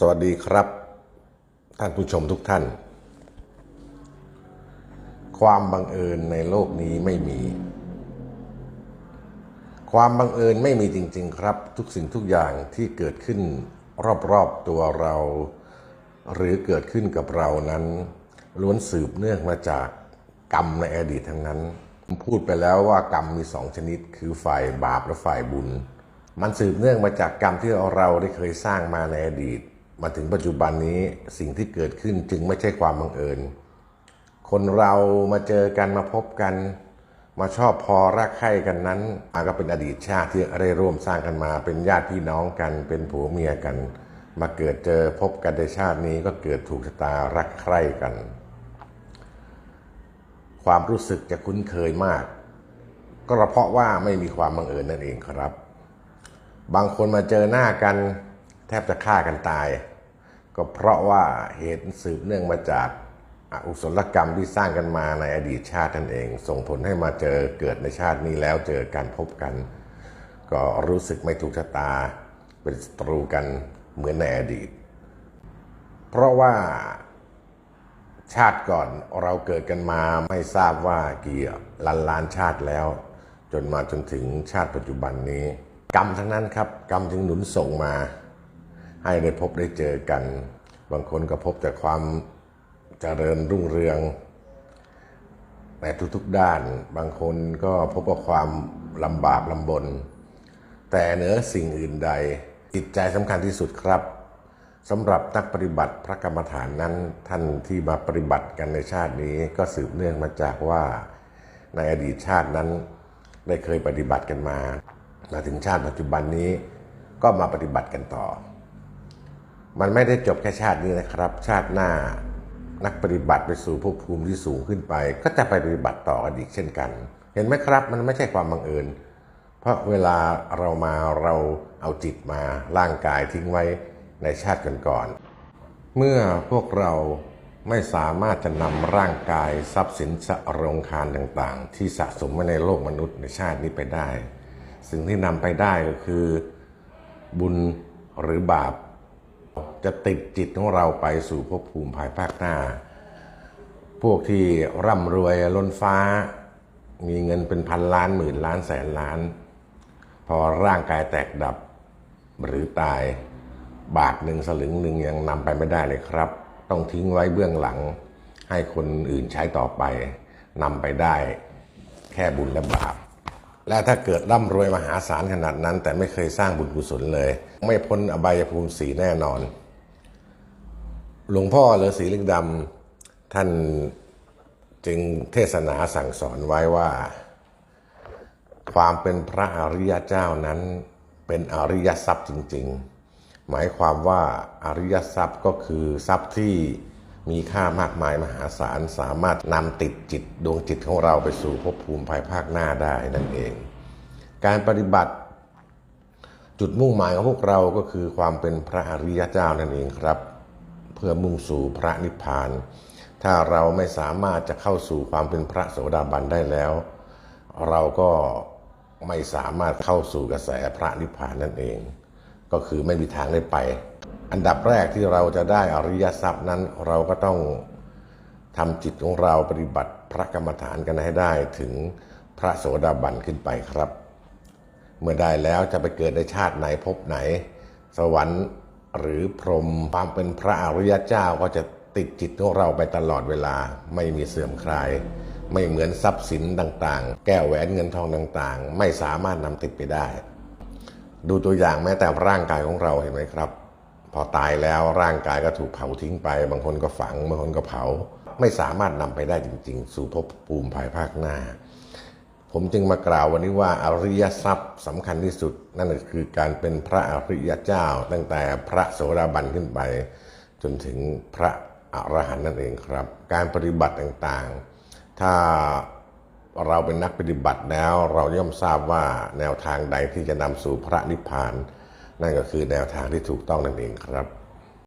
สวัสดีครับ ท่านผู้ชมทุกท่าน ความบังเอิญในโลกนี้ไม่มี ความบังเอิญไม่มีจริง ๆ ครับ ทุกสิ่งทุกอย่างที่เกิดขึ้นรอบๆตัวเรา หรือเกิดขึ้นกับเรานั้น ล้วนสืบเนื่องมาจากกรรมในอดีตทั้งนั้นผมพูดไปแล้วว่ากรรมมีสองชนิด คือฝ่ายบาปและฝ่ายบุญ มันสืบเนื่องมาจากกรรมที่เราได้เคยสร้างมาในอดีต มาถึงปัจจุบันนี้สิ่งที่เกิดขึ้นจึงไม่ใช่ความบังเอิญ คนเรามาเจอกันมาพบกัน มาชอบพอรักใคร่กันนั้นอาก็เป็นอดีตชาติที่ได้ร่วมสร้างกันมา เป็นญาติพี่น้องกัน เป็นผัวเมียกัน มาเกิดเจอพบกันในชาตินี้ก็เกิดถูกชะตารักใคร่กัน ความรู้สึกจะคุ้นเคยมาก ก็เพราะว่าไม่มีความบังเอิญนั่นเองครับ บางคนมาเจอหน้ากัน แทบจะฆ่ากันตาย ก็เพราะว่าเหตุสืบเนื่องมาจากอกุศลกรรมที่สร้างกันมาในอดีตชาตินั่นเอง ส่งผลให้มาเจอเกิดในชาตินี้แล้วเจอกันพบกัน ก็รู้สึกไม่ถูกชะตา เป็นศัตรูกันเหมือนในอดีต เพราะว่าชาติก่อนเราเกิดกันมาไม่ทราบว่ากี่ล้านล้านชาติแล้ว จนมาจนถึงชาติปัจจุบันนี้ กรรมทั้งนั้นครับ กรรมจึงหนุนส่งมา ให้ได้พบได้เจอกัน บางคนก็พบแต่ความเจริญรุ่งเรืองในทุกๆด้าน บางคนก็พบกับความลำบากลำบน แต่เหนือสิ่งอื่นใด จิตใจสำคัญที่สุดครับสำหรับนักปฏิบัติพระกรรมฐานนั้นท่านที่มาปฏิบัติกันในชาตินี้ก็สืบเนื่องมาจากว่าในอดีตชาตินั้นได้เคยปฏิบัติกันมา มาถึงชาติปัจจุบันนี้ก็มาปฏิบัติกันต่อ มันไม่ได้จบแค่ชาตินี้นะครับ ชาติหน้านักปฏิบัติไปสู่ภพภูมิที่สูงขึ้นไป ก็จะไปปฏิบัติต่อกันอีกเช่นกัน เห็นไหมครับ มันไม่ใช่ความบังเอิญ เพราะเวลาเรามาเราเอาจิตมาร่างกายทิ้งไว้ในชาติก่อนๆเมื่อพวกเราไม่สามารถจะนำร่างกายทรัพย์สินสะรงคารต่างๆ ที่สะสมไว้ในโลกมนุษย์ในชาตินี้ไปได้ สิ่งที่นำไปได้ก็คือ บุญหรือบาป จะติดจิตของเราไปสู่ภพภูมิภายภาคหน้า พวกที่ร่ำรวยล้นฟ้า มีเงินเป็นพันล้านหมื่นล้านแสนล้าน พอร่างกายแตกดับหรือตายบาทหนึ่งสลึงหนึ่งยังนำไปไม่ได้เลยครับ ต้องทิ้งไว้เบื้องหลัง ให้คนอื่นใช้ต่อไปนำไปได้ แค่บุญและบาป และถ้าเกิดร่ำรวยมหาศาลขนาดนั้น แต่ไม่เคยสร้างบุญกุศลเลย ไม่พ้นอบายภูมิสีแน่นอน หลวงพ่อฤาษีลิงดำท่านจึงเทศนาสั่งสอนไว้ว่า ความเป็นพระอริยเจ้านั้นเป็นอริยทรัพย์จริง ๆ หมายความว่าอริยทรัพย์ก็คือทรัพย์ที่ มีค่ามากมายมหาศาลสามารถนำติดจิตดวงจิตของเราไปสู่ภพภูมิภายภาคหน้าได้นั่นเอง การปฏิบัติ จุดมุ่งหมายของพวกเราก็คือความเป็นพระอริยเจ้านั่นเองครับ เพื่อมุ่งสู่พระนิพพาน ถ้าเราไม่สามารถจะเข้าสู่ความเป็นพระโสดาบันได้แล้ว เราก็ไม่สามารถเข้าสู่กระแสพระนิพพานนั่นเอง ก็คือไม่มีทางได้ไป อันดับแรกที่เราจะได้อริยทรัพย์นั้น เราก็ต้องทำจิตของเราปฏิบัติพระกรรมฐานกันให้ได้ถึงพระโสดาบันขึ้นไปครับ เมื่อได้แล้วจะไปเกิดในชาติไหนภพไหน สวรรค์หรือพรหมความเป็นพระอริยเจ้าก็จะติดจิตของเราไปตลอดเวลาไม่มีเสื่อมคลาย ไม่เหมือนทรัพย์สินต่างๆ แก้วแหวนเงินทองต่างๆ ไม่สามารถนำติดไปได้ ดูตัวอย่างแม้แต่ร่างกายของเราเห็นไหมครับ พอตายแล้วร่างกายก็ถูกเผาทิ้งไป บางคนก็ฝัง บางคนก็เผา ไม่สามารถนำไปได้จริง ๆ สู่ภพภูมิภายภาคหน้า ผมจึงมากล่าววันนี้ว่าอริยทรัพย์สำคัญที่สุด นั่นก็คือการเป็นพระอริยเจ้า ตั้งแต่พระโสดาบันขึ้นไป จนถึงพระอรหันต์นั่นเองครับ การปฏิบัติต่างๆ ถ้าเราเป็นนักปฏิบัติแล้ว เราย่อมทราบว่าแนวทางใดที่จะนำสู่พระนิพพาน นั่นก็คือแนวทางที่ถูกต้องนั่นเองครับ